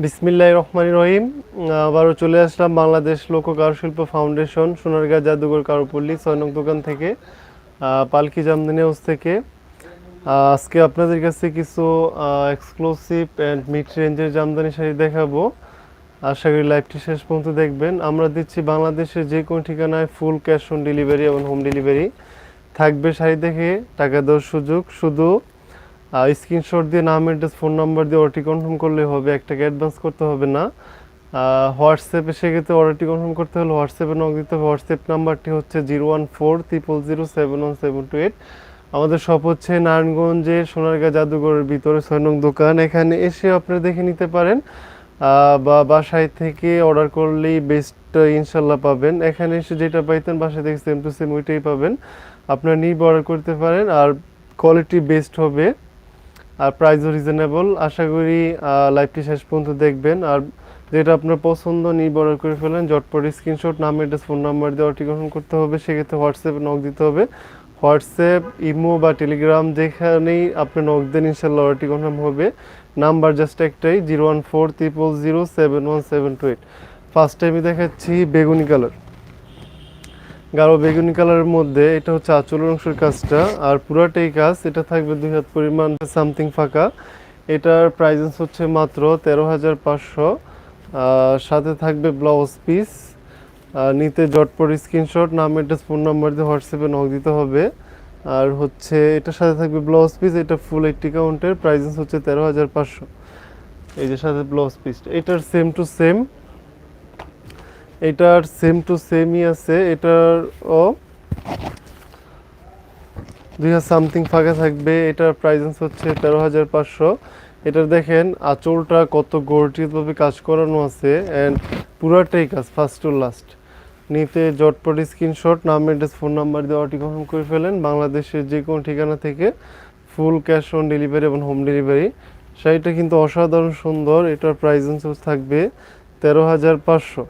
বিসমিল্লাহ রহমান রহিম। আবারও চলে আসলাম বাংলাদেশ লোক কারুশিল্প ফাউন্ডেশন, সোনারগাঁ জাদুঘর কারুপল্লী সৈনক দোকান থেকে পালকি জামদানি হাউস থেকে। আজকে আপনাদের কাছে কিছু এক্সক্লুসিভ অ্যান্ড মিড রেঞ্জের জামদানি শাড়ি দেখাবো। আশা করি লাইভটি শেষ পর্যন্ত দেখবেন। আমরা দিচ্ছি বাংলাদেশের যে কোনো ঠিকানায় ফুল ক্যাশ অন ডেলিভারি এবং হোম ডেলিভারি থাকবে শাড়ি দেখে, টাকা দেওয়ার সুযোগ। শুধু স্ক্রিনশট দিয়ে নাম অ্যাড্রেস ফোন নাম্বার দিয়ে অর্ডারটি কনফার্ম করলে হবে। এক টাকা অ্যাডভান্স করতে হবে? না। হোয়াটসঅ্যাপে সেক্ষেত্রে অর্ডারটি কনফার্ম করতে হলে হোয়াটসঅ্যাপে নক দিতে হবে। হোয়াটসঅ্যাপ নাম্বারটি হচ্ছে zero one four triple zero seven one seven two eight আমাদের শপ হচ্ছে নারায়ণগঞ্জের সোনারগাঁ জাদুঘরের ভিতরে নং দোকান। এখানে এসে আপনারা দেখে নিতে পারেন বা বাসায় থেকে অর্ডার করলেই বেস্ট ইনশাল্লাহ পাবেন। এখানে এসে যেটা পাইতেন বাসায় থেকে সেম টু সেম ওইটাই পাবেন। আপনারা নিয়ে অর্ডার করতে পারেন আর কোয়ালিটি বেস্ট হবে। আর প্রাইসও রিজনেবল আশা করি লাইভটি শেষ পর্যন্ত দেখবেন। আর যেটা আপনার পছন্দ, নিয়ে অর্ডার করে ফেলেন জটপট স্ক্রিনশট নাম অ্যাড্রেস ফোন নাম্বার দিয়ে অর্ডার গ্রহণ করতে হবে। সেক্ষেত্রে হোয়াটসঅ্যাপে নক দিতে হবে। হোয়াটসঅ্যাপ ইমো বা টেলিগ্রাম যেখানেই আপনি নক দেন ইনশাল্লাহ অর্ডারটি হবে। নাম্বার জাস্ট একটাই zero one four triple zero seven one seven two eight first টাইমে দেখাচ্ছি বেগুনি কালার গাঢ় বেগুনি কালারের মধ্যে এটা হচ্ছে আঁচলের অংশের কাজটা। আর পুরাটাই কাজ, এটা থাকবে দুই হাত পরিমাণ সামথিং ফাঁকা। এটার প্রাইজেন্স হচ্ছে মাত্র তেরো হাজার পাঁচশো। সাথে থাকবে ব্লাউজ পিস নিতে জটপট স্ক্রিনশট নাম অ্যাড্রেস ফোন নাম্বার দিয়ে হোয়াটসঅ্যাপে নক দিতে হবে। আর হচ্ছে এটার সাথে থাকবে ব্লাউজ পিস এটা ফুল এইটটি কাউন্টের প্রাইজেন্স হচ্ছে তেরো হাজার পাঁচশো। এই যে সাথে ব্লাউজ পিস এটার সেম টু সেম এটার সেম টু সেমই আছে, এটার ও দুই হাজার সামথিং ফাঁকা থাকবে, এটার প্রাইজেন্স হচ্ছে তেরো হাজার পাঁচশো। এটার দেখেন, আঁচলটা কত গর্জিয়াসভাবে কাজ করানো আছে অ্যান্ড পুরাটাই কাজ ফার্স্ট টু লাস্ট নিতে জটপট স্ক্রিনশট নাম address phone number order confirm করে ফেলেন। বাংলাদেশের যে কোনো ঠিকানা থেকে ফুল ক্যাশ অন ডেলিভারি এবং হোম ডেলিভারি শাড়িটা কিন্তু অসাধারণ সুন্দর, এটার প্রাইজেন্স থাকবে তেরো হাজার পাঁচশো।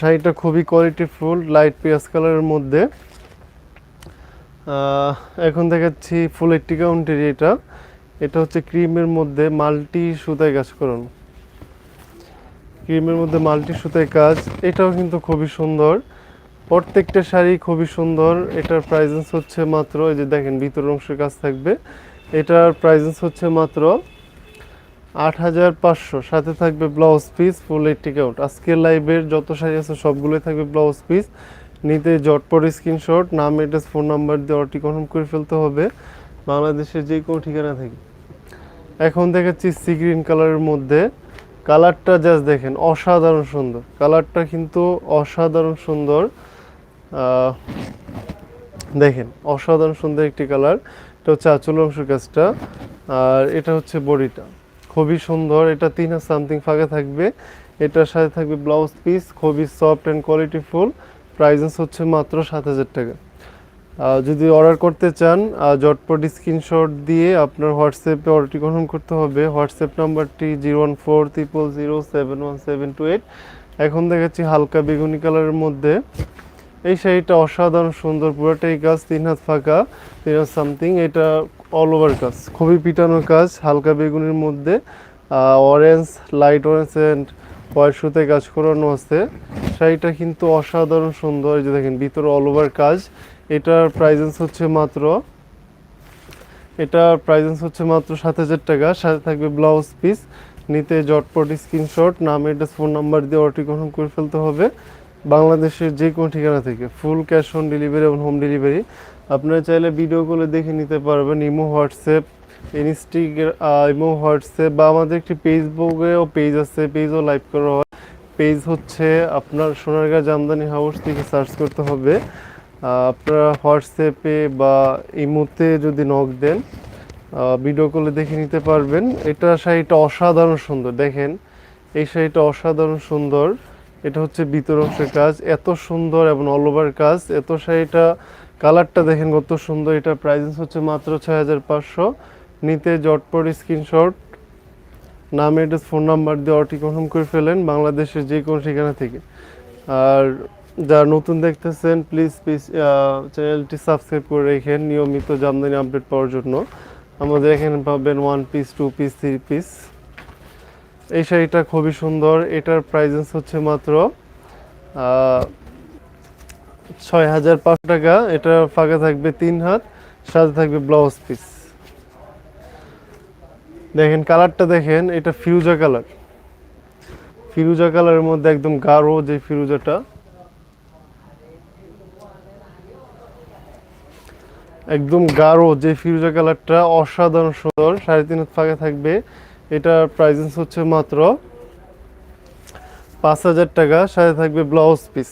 শাড়িটা খুবই কোয়ালিটিফুল লাইট পেঁয়াজ কালারের মধ্যে। এখন দেখাচ্ছি ফুল একটি কাউন্টের এটা এটা হচ্ছে ক্রিমের মধ্যে মাল্টি সুতায় কাজ করানো। ক্রিমের মধ্যে মাল্টি সুতায় কাজ, এটাও কিন্তু খুবই সুন্দর। প্রত্যেকটা শাড়ি খুবই সুন্দর। এটার প্রাইজেন্স হচ্ছে মাত্র, এই যে দেখেন ভিতর অংশের কাজ থাকবে। এটার প্রাইজেন্স হচ্ছে মাত্র আট হাজার পাঁচশো। সাথে থাকবে blouse piece full eighty count আজকের লাইভের যত শাড়ি আছে, সবগুলোই থাকবে ব্লাউজ পিস নিতে জটপট স্ক্রিনশট নাম অ্যাড্রেস ফোন নাম্বার দিয়ে অর্ডারটি কনফার্ম করে ফেলতে হবে। বাংলাদেশের যে কোনো ঠিকানা থেকে। এখন দেখাচ্ছি সি গ্রিন কালারের মধ্যে। কালারটা জাস্ট দেখেন, অসাধারণ সুন্দর। কালারটা কিন্তু অসাধারণ সুন্দর। দেখেন, অসাধারণ সুন্দর একটি কালার এটা হচ্ছে আঁচল অংশের কাজটা। আর এটা হচ্ছে বডিটা। খুবই সুন্দর। এটা তিন হাজার সামথিং ফাঁকা থাকবে। এটার সাথে থাকবে ব্লাউজ পিস খুবই সফট অ্যান্ড কোয়ালিটিফুল প্রাইজেস হচ্ছে মাত্র সাত হাজার টাকা। যদি অর্ডার করতে চান জটপট স্ক্রিনশট দিয়ে আপনার হোয়াটসঅ্যাপে অর্ডারটি কনফার্ম করতে হবে। হোয়াটসঅ্যাপ নাম্বারটি zero one four triple zero seven one seven two eight এখন দেখাচ্ছি হালকা বেগুনি কালারের মধ্যে। এই শাড়িটা অসাধারণ সুন্দর, পুরোটাই কাজ তিন হাত ফাঁকা, তিন হাত সামথিং এটা অল ওভার কাজ খুবই পিটানোর কাজ, হালকা বেগুনির মধ্যে orange light orange and white সুতে কাজ করানো আছে। শাড়িটা কিন্তু অসাধারণ সুন্দর যে দেখেন, ভিতরে অল ওভার কাজ। এটার প্রাইজেন্স হচ্ছে মাত্র, এটার প্রাইজেন্স হচ্ছে মাত্র সাত হাজার টাকা। সাথে থাকবে ব্লাউজ পিস নিতে জটপট স্ক্রিনশট নাম অ্যাড্রেস ফোন নাম্বার দিয়ে অর্ডার কনফার্ম করে ফেলতে হবে। বাংলাদেশের যে কোনো ঠিকানা থেকে ফুল ক্যাশ অন ডেলিভারি এবং হোম ডেলিভারি আপনারা চাইলে ভিডিও কলে দেখে নিতে পারবেন Imo, WhatsApp Instagram Imo, WhatsApp বা আমাদের একটি ফেসবুকেও পেজ আছে পেজও লাইভ করা হয়। পেজ হচ্ছে আপনার সোনারগাঁ জামদানি হাউস থেকে সার্চ করতে হবে। আপনারা হোয়াটসঅ্যাপে বা ইমোতে যদি নক দেন ভিডিও কলে দেখে নিতে পারবেন। এটা শাড়িটা অসাধারণ সুন্দর, দেখেন। এই শাড়িটা অসাধারণ সুন্দর। এটা হচ্ছে ভিতর অংশের কাজ। এত সুন্দর এবং অল ওভার কাজ। এত শাড়িটা, কালারটা দেখেন কত সুন্দর। এটা প্রাইস হচ্ছে মাত্র ছয় হাজার পাঁচশো। নিতে জটপট স্ক্রিনশট নাম অ্যাড্রেস ফোন নাম্বার দিয়ে অর্ডারটি কনফার্ম করে ফেলেন বাংলাদেশের যে কোনো ঠিকানা থেকে। আর যারা নতুন দেখতেছেন প্লিজ প্লিজ চ্যানেলটি সাবস্ক্রাইব করে রেখেন নিয়মিত জামদানি আপডেট পাওয়ার জন্য। আমাদের এখানে পাবেন one piece two piece three piece এই শাড়িটা খুবই সুন্দর। এটার প্রাইজেন্স হচ্ছে মাত্র ছয় হাজার পাঁচশো টাকা। এটা ফাঁকা থাকবে তিন হাত, সাথে থাকবে ব্লাউজ পিস দেখেন কালারটা দেখেন, এটা ফিরুজা কালার ফিরুজা কালারের মধ্যে একদম গাঢ় যে ফিরুজাটা একদম গাঢ় যে ফিরোজা কালারটা অসাধারণ সুন্দর। সাড়ে তিন হাত ফাঁকা থাকবে। এটার প্রাইসেন্স হচ্ছে মাত্র পাঁচ হাজার টাকা। সাথে থাকবে ব্লাউজ পিস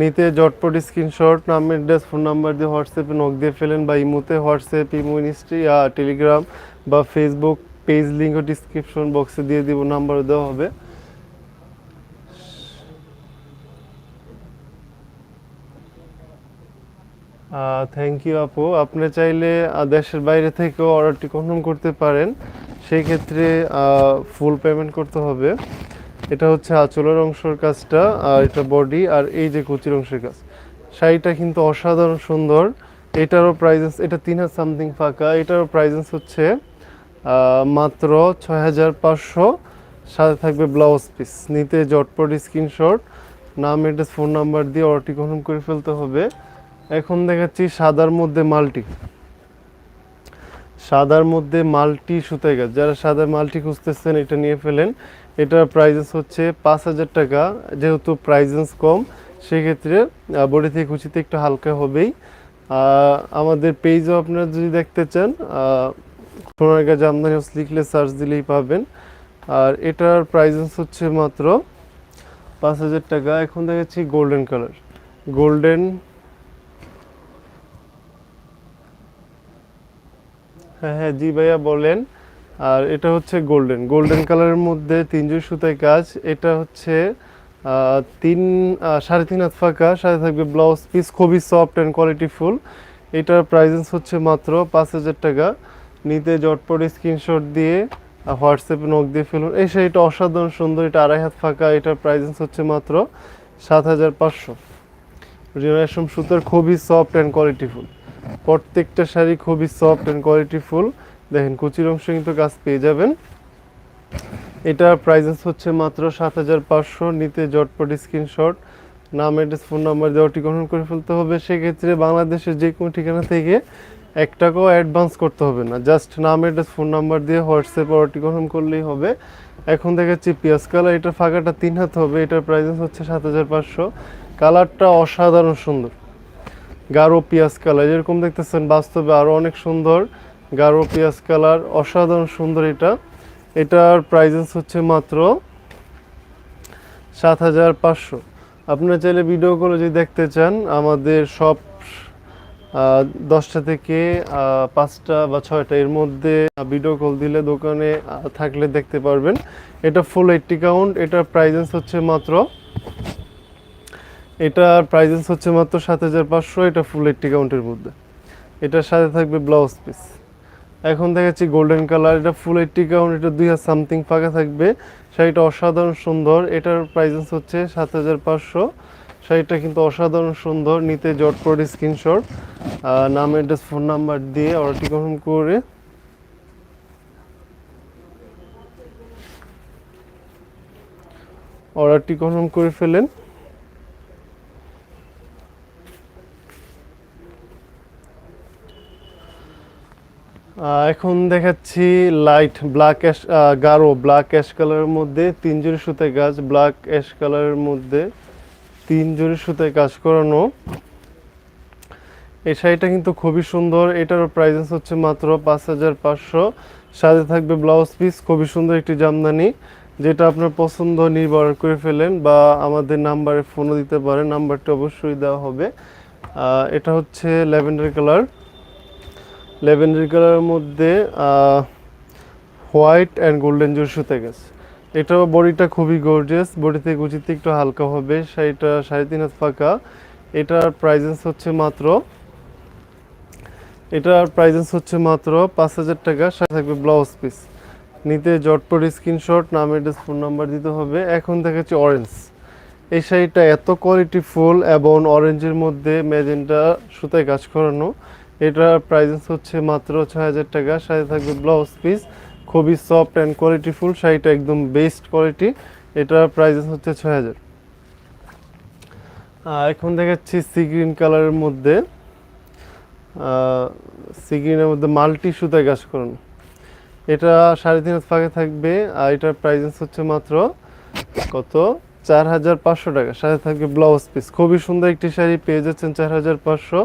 নিতে জটপট স্ক্রিনশট নামের ড্রেস ফোন নাম্বার দিয়ে হোয়াটসঅ্যাপে নক দিয়ে ফেলেন বা ইমোতে হোয়াটসঅ্যাপ ইমো ইনস্টি টেলিগ্রাম বা ফেসবুক পেজ লিঙ্ক ডিসক্রিপশন বক্সে দিয়ে দিব নাম্বার দেওয়া হবে। থ্যাংক ইউ আপু। আপনি চাইলে দেশের বাইরে থেকেও অর্ডারটি কনফার্ম করতে পারেন। সেই ক্ষেত্রে ফুল পেমেন্ট করতে হবে। এটা হচ্ছে আঁচলের অংশের কাজটা, আর এটা বডি আর এই যে কুচির অংশের কাজ। শাড়িটা কিন্তু অসাধারণ সুন্দর। এটারও প্রাইজেস এটা তিন হাজার সামথিং ফাঁকা। এটারও প্রাইজেস হচ্ছে মাত্র ছয় হাজার পাঁচশো। সাথে থাকবে ব্লাউজ পিস নিতে জটপট স্ক্রিনশট নাম অ্যাড্রেস ফোন নাম্বার দিয়ে অর্ডারটি কনফার্ম করে ফেলতে হবে। এখন দেখাচ্ছি সাদার মধ্যে মাল্টি সাদার মধ্যে মাল্টি সুতাই গাছ যারা সাদা মাল্টি খুঁজতেছেন, এটা নিয়ে ফেলেন। এটার প্রাইজেস হচ্ছে পাঁচ হাজার টাকা। যেহেতু প্রাইজেন্স কম, সেক্ষেত্রে বডি থেকে কুচিতে একটু হালকা হবেই। আমাদের পেজও আপনারা যদি দেখতে চান সোনারগা জামদানি হাউস লিখলে সার্চ দিলেই পাবেন। আর এটার প্রাইজেন্স হচ্ছে মাত্র পাঁচ হাজার টাকা। এখন দেখাচ্ছি গোল্ডেন কালার গোল্ডেন হ্যাঁ হ্যাঁ জি ভাইয়া বলেন। আর এটা হচ্ছে গোল্ডেন। গোল্ডেন কালারের মধ্যে তিনজন সুতায় কাজ। এটা হচ্ছে তিন সাড়ে তিন হাত ফাঁকা, সাথে থাকবে ব্লাউজ পিস খুবই সফট অ্যান্ড কোয়ালিটি ফুল এটার প্রাইজেন্স হচ্ছে মাত্র পাঁচ হাজার টাকা। নিতে জটপট স্ক্রিনশট দিয়ে হোয়াটসঅ্যাপে নক দিয়ে ফেলুন। এই শাড়িটা অসাধারণ, সুন্দর। এটা আড়াই হাত ফাঁকা, এটার প্রাইজেন্স হচ্ছে মাত্র সাত হাজার পাঁচশো। রেশম সুতার খুবই সফট অ্যান্ড কোয়ালিটি ফুল প্রত্যেকটা শাড়ি খুবই সফট অ্যান্ড কোয়ালিটি ফুল দেখেন, কুচির অংশ কিন্তু কাজ পেয়ে যাবেন। এটার প্রাইসেস হচ্ছে মাত্র সাত হাজার পাঁচশো। নিতে জটপট স্ক্রিনশট নাম অ্যাড্রেস ফোন নাম্বার দেওয়াটি গ্রহণ করে ফেলতে হবে। সেক্ষেত্রে বাংলাদেশের যে কোনো ঠিকানা থেকে এক টাকাও অ্যাডভান্স করতে হবে না। জাস্ট নাম অ্যাড্রেস ফোন নাম্বার দিয়ে হোয়াটসঅ্যাপ অর্ডারটি গ্রহণ করলেই হবে। এখন দেখাচ্ছি পিয়াজ কালার। এটা ফাঁকাটা তিন হাত হবে। এটার প্রাইসেস হচ্ছে সাত হাজার পাঁচশো। কালারটা অসাধারণ সুন্দর। গাঢ় পিয়াজ কালার, যেরকম দেখতেছেন বাস্তবে আরও অনেক সুন্দর। গাঢ় পিয়াজ কালার, অসাধারণ সুন্দর এটা। এটার প্রাইজেন্স হচ্ছে মাত্র সাত হাজার পাঁচশো। আপনারা চাইলে ভিডিওগুলো যদি দেখতে চান, আমাদের সব দশটা থেকে পাঁচটা বা ছয়টা এর মধ্যে ভিডিও কল দিলে দোকানে থাকলে দেখতে পারবেন। এটা ফুল এইটটি কাউন্ট এটার প্রাইজেন্স হচ্ছে মাত্র এটার প্রাইজেস হচ্ছে মাত্র সাত হাজার পাঁচশো, এটা ফুল এইটটি কাউন্টের মধ্যে। এটার সাথে থাকবে ব্লাউজ পিস এখন দেখাচ্ছি গোল্ডেন কালার এটা ফুল এইটটি কাউন্ট এটা দুই হাজার সামথিং ফাঁকা থাকবে। শাড়িটা অসাধারণ সুন্দর, এটার প্রাইজেস হচ্ছে সাত হাজার পাঁচশো। শাড়িটা কিন্তু অসাধারণ সুন্দর, নিতে জটপট স্ক্রিনশট নাম অ্যাড্রেস ফোন নাম্বার দিয়ে অর্ডারটি কনফার্ম করে। অর্ডারটি কনফার্ম করে ফেলেন। এখন দেখাচ্ছি লাইট ব্ল্যাক অ্যাশ গাঢ় ব্ল্যাক অ্যাশ কালারের মধ্যে তিন জোড়ি সুতায় গাছ ব্ল্যাক অ্যাশ কালারের মধ্যে তিন জোড়ি সুতায় কাজ করানো। এই শাড়িটা কিন্তু খুবই সুন্দর এটার প্রাইসেস হচ্ছে মাত্র পাঁচ হাজার পাঁচশো। সাথে থাকবে ব্লাউজ পিস খুবই সুন্দর একটি জামদানি, যেটা আপনার পছন্দ নির্ভর করে ফেলেন বা আমাদের নাম্বারে ফোনও দিতে পারেন নাম্বারটা অবশ্যই দেওয়া হবে। এটা হচ্ছে ল্যাভেন্ডার কালার। ল্যাভেন্ডার কালারের মধ্যে হোয়াইট অ্যান্ড গোল্ডেন জোর সুতে গেছে। এটাও বডিটা খুবই গর্জিয়াস বডিতে গুচিতে একটু হালকা হবে, শাড়িটা সাড়ে তিন হাত ফাঁকা। এটার প্রাইজেন্স হচ্ছে মাত্র, এটার প্রাইজেন্স হচ্ছে মাত্র পাঁচ হাজার টাকা, সাথে থাকবে ব্লাউজ পিস নিতে জটপট স্ক্রিনশট নাম অ্যাড্রেস ফোন নাম্বার দিতে হবে। এখন দেখাচ্ছি অরেঞ্জ এই শাড়িটা এত কোয়ালিটি ফুল এবং অরেঞ্জের মধ্যে ম্যাজেন্টা সুতায় কাজ করানো। এটার প্রাইস হচ্ছে মাত্র ছয় হাজার টাকা। সাথে থাকবে ব্লাউজ পিস খুবই সফট অ্যান্ড কোয়ালিটিফুল শাড়িটা একদম বেস্ট কোয়ালিটি এটার প্রাইস হচ্ছে ছয় হাজার। এখন দেখাচ্ছি সি গ্রিন কালারের মধ্যে। সি গ্রিনের মধ্যে মাল্টি সুতায় কাজ করুন। এটা সাড়ে তিন ফাঁকে থাকবে। আর এটার প্রাইস হচ্ছে মাত্র কত? চার হাজার পাঁচশো টাকা। সাথে থাকবে ব্লাউজ পিস খুবই সুন্দর একটি শাড়ি পেয়ে যাচ্ছেন চার হাজার পাঁচশো।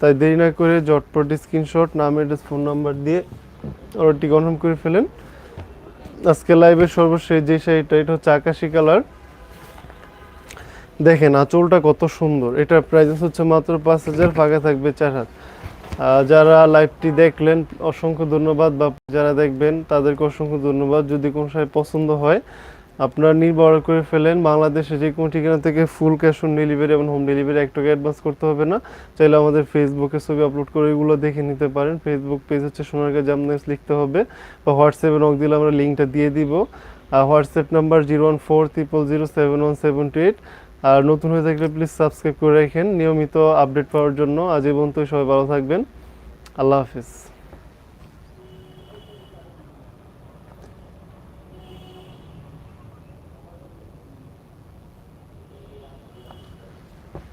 তাই দেরি না করে জটপট স্ক্রিনশট নাম অ্যাড্রেস ফোন নাম্বার দিয়ে অর্ডারটি কনফার্ম করে ফেলেন। আজকে লাইভের সর্বশেষ যে শাড়িটা, এটা হচ্ছে আকাশি কালার। দেখেন, আঁচলটা কত সুন্দর। এটার প্রাইস হচ্ছে মাত্র পাঁচ হাজার, ফাঁকা থাকবে চার হাত। যারা লাইভটি দেখলেন, অসংখ্য ধন্যবাদ বা যারা দেখবেন, তাদেরকে অসংখ্য ধন্যবাদ। যদি কোনো শাড়ি পছন্দ হয় আপনারা নির্ভর করে ফেলেন, বাংলাদেশে যে কোনো ঠিকানা থেকে ফুল ক্যাশ অন ডেলিভারি এবং হোম ডেলিভারি এক টাকা অ্যাডভান্স করতে হবে না। চাইলে আমাদের ফেসবুকে ছবি আপলোড করে এগুলো দেখে নিতে পারেন। ফেসবুক পেজ হচ্ছে সোনারগাঁ জামনাইস লিখতে হবে। বা হোয়াটসঅ্যাপে নক দিলে আমরা লিঙ্কটা দিয়ে দিব। আর WhatsApp number zero one four triple zero seven one seven two eight আর নতুন হয়ে থাকলে প্লিজ সাবস্ক্রাইব করে রাখেন। নিয়মিত আপডেট পাওয়ার জন্য। আজ সবাই ভালো থাকবেন। আল্লাহ হাফিজ।